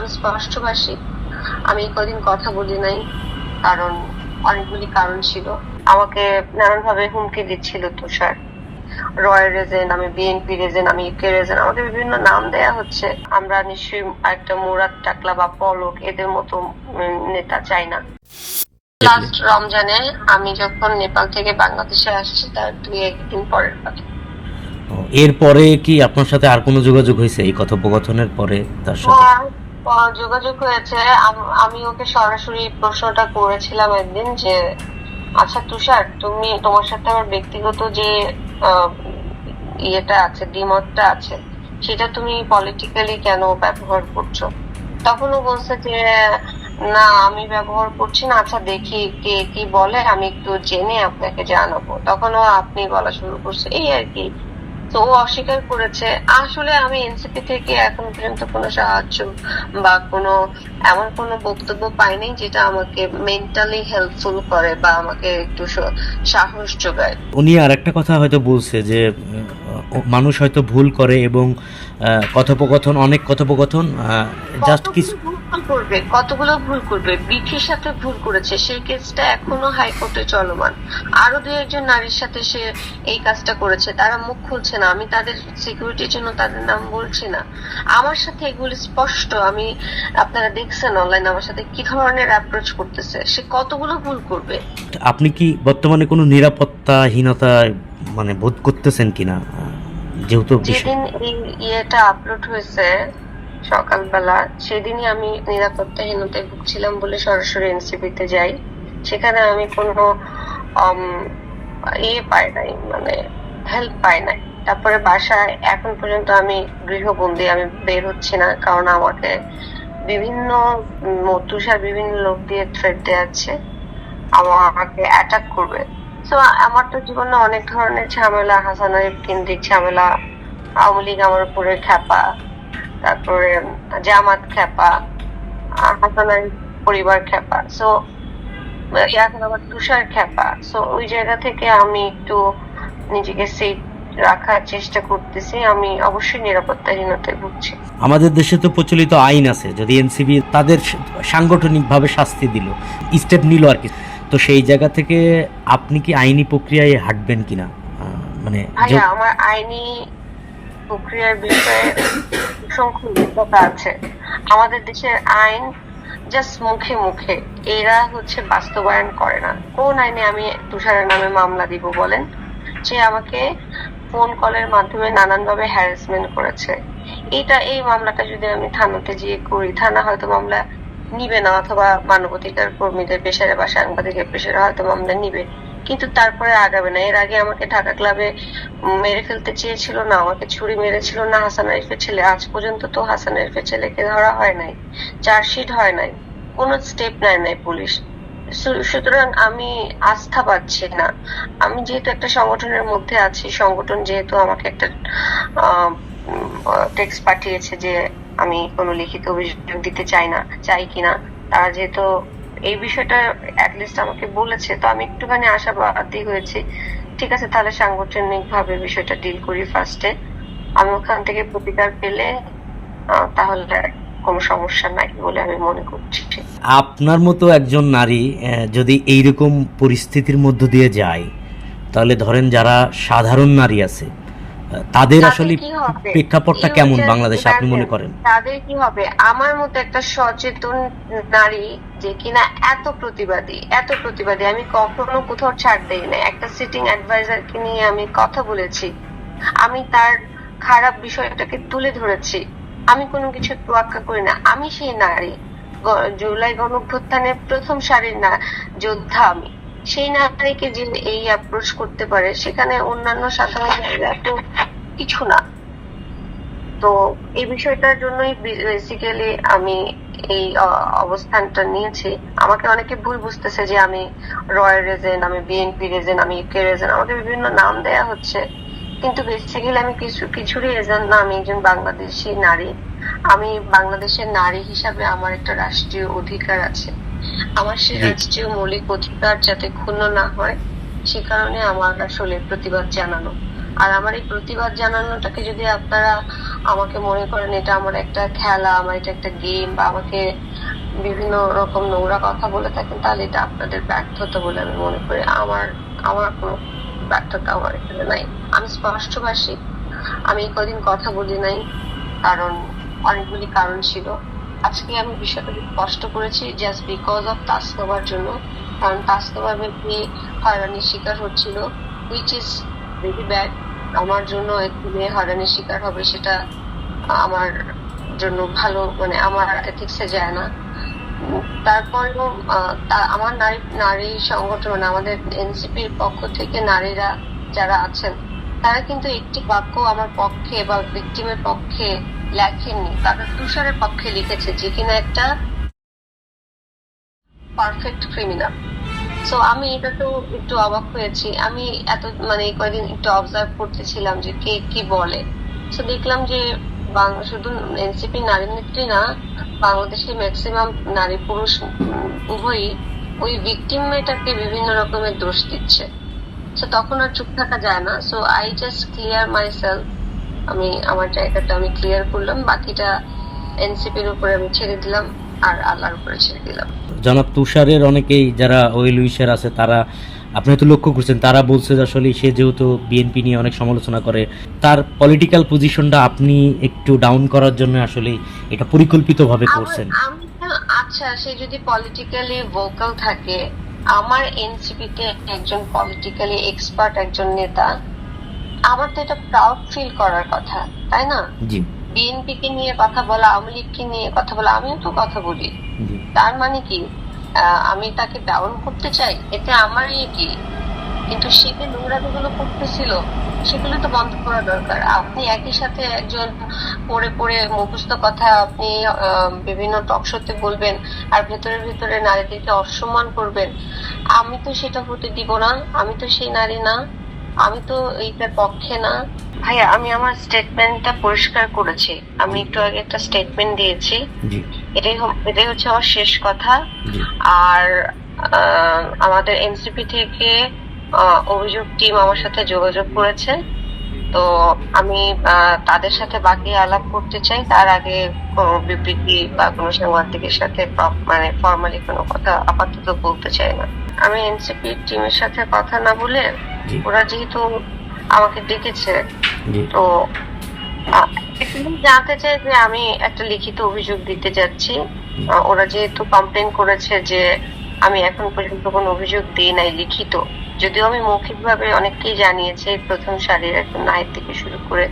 আমি স্পষ্টভাষী আমি কদিন কথা বলি নাই কারণ অনেকগুলি কারণ ছিল। আমাকে নানানভাবে হুমকি দিচ্ছিল তুষার। রেজেন্ট আমি বিএনপি আমি ইউকে আমাকে বিভিন্ন নাম দেয়া হচ্ছে। আমরা নিশ্চয়ই একটা মুরাদ টাকলা বা পলক এদের মতো নেতা চাই না। লাস্ট রমজানে আমি যখন নেপাল থেকে বাংলাদেশে আসছি তার দুই একদিন পরের কথা। এরপরে কি আপনার সাথে আর কোনো যোগাযোগ হয়েছে এই কথোপকথনের পরে তার সাথে? যোগাযোগ হয়েছে, আমি ওকে সরাসরি প্রশ্নটা করেছিলাম একদিন যে আচ্ছা তুষার, তুমি তোমার সাথে আমার ব্যক্তিগত যে ইয়েটা আছে, দ্বিমতটা আছে, সেটা তুমি পলিটিক্যালি কেন ব্যবহার করছ? তখনও বলছে যে, না, আমি ব্যবহার করছি না আচ্ছা দেখি কে কি বলে, আমি একটু জেনে আপনাকে জানাব। তখনও আপনি বলা শুরু করছে, এই আর কি। তো ও অস্বীকার করেছে। আসলে আমি এনসিপি থেকে এখন পর্যন্ত কোনো সাহায্য বা কোনো এমন কোনো বক্তব্য পাইনি যেটা আমাকে মেন্টালি হেল্পফুল করে বা আমাকে একটু সাহস যোগায়। উনি আর একটা কথা হয়তো বলছে যে মানুষ হয়তো ভুল করে এবং কথোপকথন, অনেক কথোপকথন জাস্ট কিছু ভুল করবে কতগুলো ভুল করবে বিথির সাথে ভুল করেছে সেই কেসটা এখনও হাইকোর্টে চলমান। আরও দুই একজন নারীর সাথে সে এই কাজটা করেছে তারা মুখ খুলছে না আমি তাদের সিকিউরিটির জন্য তাদের নাম বলছি না। আমার সাথে এগুলি স্পষ্ট আমি আপনারা দেখছেন অনলাইন আমার সাথে কি ধরনের অ্যাপ্রোচ করতেছে সে কতগুলো ভুল করবে? আপনি কি বর্তমানে কোনো নিরাপত্তাহীনতা মানে বোধ করতেছেন কিনা যেহেতু যেদিন এই ইয়েটা আপলোড হয়েছে সকালবেলা সেদিনই আমি নিরাপত্তাহীনতায় ভুগছিলাম বলে সরাসরি এনসিপিতে যাই। সেখানে আমি কোনো ইয়ে পাই নাই মানে হেল্প পাই নাই। তারপরে বাসায় এখন পর্যন্ত আমি গৃহবন্দী আমি বের হচ্ছি না কারণ আমাকে বিভিন্ন উম, তুষার বিভিন্ন লোক দিয়ে থ্রেড দেওয়াচ্ছে আমাকে অ্যাটাক করবে। তো আমার তো জীবনে অনেক ধরনের ঝামেলা হাসান আরিফ কেন্দ্রিক ঝামেলা আওয়ামী লীগ আমার উপরে খ্যাপা। তারপরে জামাত খ্যাপা আহ, হাসান আরিফ পরিবার খ্যাপা সো এখন আবার তুষার খ্যাপা সো ওই জায়গা থেকে আমি একটু নিজেকে সেফ রাখার চেষ্টা করতেছি। আমি অবশ্যই নিরাপত্তাহীনতায় ভুগছি। আমাদের দেশে তো প্রচলিত আইন আছে যদি এনসিবি তাদের সাংগঠনিকভাবে শাস্তি দিল স্টেপ নিল আর কি। তো সেই জায়গা থেকে আপনি কি আইনি প্রক্রিয়ায় হাঁটবেন কিনা? মানে আমার আইনি প্রক্রিয়ার বিষয়ে অভিজ্ঞতা আছে। আমাদের দেশের আইন জাস্ট মুখে মুখে। এরা হচ্ছে বাস্তবায়ন করে না। কোন আইনে আমি তুষারের নামে মামলা দিব বলেন? সে আমাকে ফোন কলের মাধ্যমে নানান ভাবে হ্যারাসমেন্ট করেছে। এটা, এই মামলাটা যদি আমি থানাতে গিয়ে করি, থানা হয়তো মামলা নিবে না, অথবা মানবাধিকার কর্মীদের পেশারে বা সাংবাদিকের পেশারে হয়তো মামলা নিবে। কিন্তু তারপরে আগাবে না। এর আগে আমাকে ঢাকা ক্লাবে মেরে ফেলতে চেয়েছিল না, আমাকে ছুরি মেরেছিল না, হাসান আরিফের ছেলে। আজ পর্যন্ত তো হাসান আরিফের ছেলেকে ধরা হয় নাই, চার্জশিট হয় নাই, কোনো স্টেপ নেয় নাই পুলিশ। সুতরাং আমি আস্থা পাচ্ছি না। আমি যেহেতু একটা সংগঠনের মধ্যে আছি, সংগঠন যেহেতু আমাকে একটা টেক্সট পাঠিয়েছে যে আমি কোনো লিখিত অভিযোগ দিতে চাই না, চাই কিনা, তারা যেহেতু এই বিষয়টা অ্যাটলিস্ট আমাকে বলেছে। তো আমি একটুখানি আশাবাদী হয়েছি। ঠিক আছে, তাহলে সাংগঠনিক ভাবে বিষয়টা ডিল করি ফার্স্টে আমি ওখান থেকে প্রতিকার পেলে তাহলে কোনো সমস্যা নাই বলে আমি মনে করছি। আপনার মতো একজন নারী যদি এইরকম পরিস্থিতির মধ্য দিয়ে যায়, তাহলে ধরেন যারা সাধারণ নারী আছে তাদের আসলে প্রেক্ষাপটটা কেমন বাংলাদেশে আপনি মনে করেন? তাদের কি হবে? আমার মতো একটা সচেতন নারী যে কিনা এত প্রতিবাদী এত প্রতিবাদী আমি কখনো কোথাও ছাড় দেই না একটা সিটিং অ্যাডভাইজারকে নিয়ে আমি কথা বলেছি। আমি তার খারাপ বিষয়টাকে তুলে ধরেছি। আমি কোনো কিছু তোয়াক্কা করি না। আমি সেই নারী। জুলাই গণঅভ্যুত্থানের প্রথম সারির না যোদ্ধা আমি। সেই নারীকে যে এই অ্যাপ্রোচ করতে পারে সেখানে অন্যান্য সাধারণ নারীরা তো কিছু না। তো এই বিষয়টার জন্যই বেসিক্যালি আমি এই অবস্থানটা নিয়েছি। আমাকে অনেকে ভুল বুঝতেছে যে আমি রয়্যাল রেজেন্ট আমি বিএনপি রেজেন্ট আমি ইউকে রেজেন্ট আমাকে বিভিন্ন নাম দেয়া হচ্ছে। কিন্তু বেসিক্যালি আমি কিছু কিছুরই এজেন্ট না। আমি একজন বাংলাদেশি নারী। আমি বাংলাদেশের নারী হিসাবে আমার একটা রাষ্ট্রীয় অধিকার আছে। আমার সেই রাষ্ট্রীয় মৌলিক অধিকার যাতে ক্ষুণ্ণ না হয় সে কারণে আমার আসলে প্রতিবাদ জানানো। আর আমার এই প্রতিবাদ জানানোটাকে যদি আপনারা আমাকে মনে করেন, এটা আমার একটা খেলা, আমার এটা একটা গেম বা আমাকে বিভিন্ন রকম নোংরা কথা বলে থাকেন, তাহলে এটা আপনাদের ব্যর্থতা বলে আমি মনে করি। আমার আমার কোনো ব্যর্থতা আমার এখানে নাই। আমি স্পষ্টভাষী। আমি কদিন কথা বলি নাই, কারণ অনেকগুলি কারণ ছিল। আজকে আমি বিষয়টা স্পষ্ট করেছি জাস্ট বিকজ অফ তাস্তবার জন্য। কারণ ব্যক্তি হয়রানির শিকার হচ্ছিল উইচ ইজ ভেরি ব্যাড আমার জন্য মেয়ে হয়রানির শিকার হবে সেটা আমার জন্য ভালো মানে আমার এথিক্সে যায় না। তারপরেও আমার নারী নারী সংগঠন মানে আমাদের এনসিপির পক্ষ থেকে নারীরা যারা আছেন, তারা কিন্তু একটি বাক্য আমার পক্ষে বা ভিক্টিমের পক্ষে লেখেননি। তারা তুষারের পক্ষে লিখেছে যে কিনা একটা পারফেক্ট ক্রিমিনাল সো আমি এটা তো একটু অবাক হয়েছি। আমি এত মানে এই কয়দিন একটু অবজার্ভ করতেছিলাম যে কে কি বলে। তো দেখলাম যে শুধু এনসিপি নারী নেত্রী না বাংলাদেশে ম্যাক্সিমাম নারী পুরুষ উভয়ই ওই ভিকটিম মেয়েটাকে বিভিন্ন রকমের দোষ দিচ্ছে। তো তখন আর চুপ থাকা যায় না। So I just clear my self আমি, আমার জায়গাটা আমি ক্লিয়ার করলাম। বাকিটা এনসিপির উপরে আমি ছেড়ে দিলাম। আর আল্লাহর উপরে ছেড়ে দিলাম। জনাব তুষারের অনেকেই যারা ওয়েল উইশার আছে তারা আপনি তো লক্ষ্য করছেন তারা বলছে যে আসলে সে যেহেতু বিএনপি নিয়ে অনেক সমালোচনা করে তার পলিটিক্যাল পজিশনটা আপনি একটু ডাউন করার জন্য আসলে এটা পরিকল্পিতভাবে করছেন। আচ্ছা সে যদি পলিটিক্যালি ভোকাল থাকে আমার এনসিপি তে একজন পলিটিক্যালি এক্সপার্ট একজন নেতা আমার তো এটা প্রাউড ফিল করার কথা তাই না? জি। বিএনপি কে নিয়ে কথা বলা আওয়ামী লীগকে নিয়ে কথা বলা আমিও তো কথা বলি। তার মানে কি? আমি তাকে ডাউন করতে চাই এতে আমারই কি? কিন্তু সে যে নোংরামিগুলো করতেছিল সেগুলো তো বন্ধ করা দরকার। আপনি একই সাথে একজন পড়ে পড়ে মুখস্থ কথা আপনি বিভিন্ন টক শোতে বলবেন আর ভেতরে ভেতরে নারীদেরকে অসম্মান করবেন আমি তো সেটা হতে দিব না আমি তো সেই নারী না। আমি তো এইটার পক্ষে না। ভাইয়া আমি আমার স্টেটমেন্টটা পরিষ্কার করেছি। আমি একটু আগে একটা স্টেটমেন্ট দিয়েছি। এটাই এটাই হচ্ছে আমার শেষ কথা। আর আমাদের এনসিপি থেকে অভিযোগ টিম আমার সাথে যোগাযোগ করেছে। তো আমি তাদের সাথে বাকি আলাপ করতে চাই। তার আগে কোনো বিবৃতি বা কোনো সাংবাদিকের সাথে মানে ফর্মালি কোনো কথা আপাতত বলতে চাই না। আমি এনসিপি টিমের সাথে কথা না বলে ওরা যেহেতু আমাকে ডেকেছে তো জানতে চাই যে আমি একটা লিখিত অভিযোগ দিতে যাচ্ছি। ওরা যেহেতু কমপ্লেন করেছে যে আমি এখন পর্যন্ত কোনো অভিযোগ দিই নাই লিখিত। যদিও আমি মৌখিকভাবে অনেককেই জানিয়েছি প্রথম সারির একদম নাহিদ থেকে শুরু করে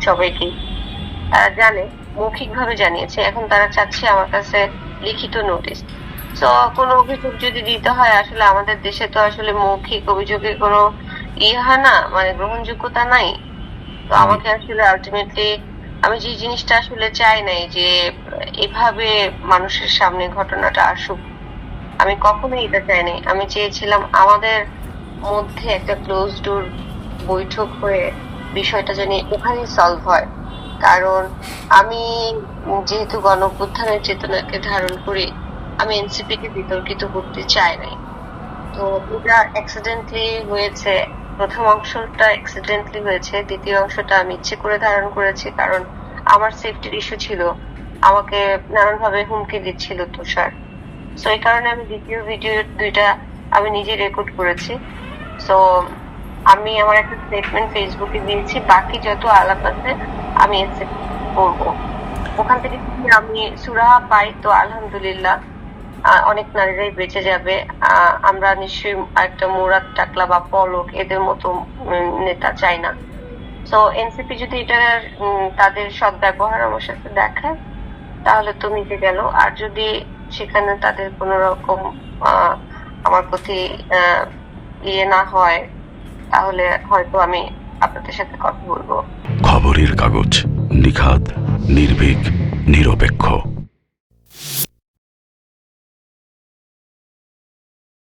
সবাইকেই। তারা জানে মৌখিকভাবে জানিয়েছে এখন তারা চাচ্ছে আমার কাছে লিখিত নোটিশ। তো কোনো অভিযোগ যদি দিতে হয় আসলে আমাদের দেশে তো আসলে মৌখিক অভিযোগের কোনো ইয়ে হয় না মানে গ্রহণযোগ্যতা নাই। তো আমাকে আসলে আলটিমেটলি আমি যে জিনিসটা আসলে চাই নাই যে এভাবে মানুষের সামনে ঘটনাটা আসুক আমি কখনোই এটা চাইনি। আমি চেয়েছিলাম আমাদের মধ্যে একটা ক্লোজ ডোর বৈঠক হয়ে বিষয়টা জানি ওখানেই সলভ হয়। কারণ আমি যেহেতু গণ অভ্যুত্থানের চেতনাকে ধারণ করি, আমি এনসিপি কে বিতর্কিত করতে চাই নাই। তো এটা অ্যাক্সিডেন্টলি হয়েছে। প্রথম অংশটা অ্যাক্সিডেন্টলি হয়েছে। দ্বিতীয় অংশটা আমি ইচ্ছে করে ধারণ করেছি কারণ আমার সেফটির ইস্যু ছিল। আমাকে নানান ভাবে হুমকি দিচ্ছিল তুষার। তো এই কারণে আমি দ্বিতীয় ভিডিও দুইটা আমি নিজে রেকর্ড করেছি। তো আমি আমার একটা স্টেটমেন্ট ফেসবুকে দিয়েছি, বাকি যত আলাপ আছে আমি করব ওখান থেকে আমি সুরাহা পাই তো আলহামদুলিল্লাহ অনেক নারীরাই বেঁচে যাবে। আমরা নিশ্চয়ই একটা মুরাদ, টাকলা বা পলক, এদের মতো নেতা চাই না। তো এনসিপি যদি এটা তাদের সৎ ব্যবহার আমার সাথে দেখায়, তাহলে তো মিটে গেল। আর যদি সেখানে তাদের কোনো রকম আমার প্রতি ইয়ে না হয়, তাহলে হয়তো আমি আপনাদের সাথে কথা বলব। খবরের কাগজ নিখাত নির্ভীক, নিরপেক্ষ।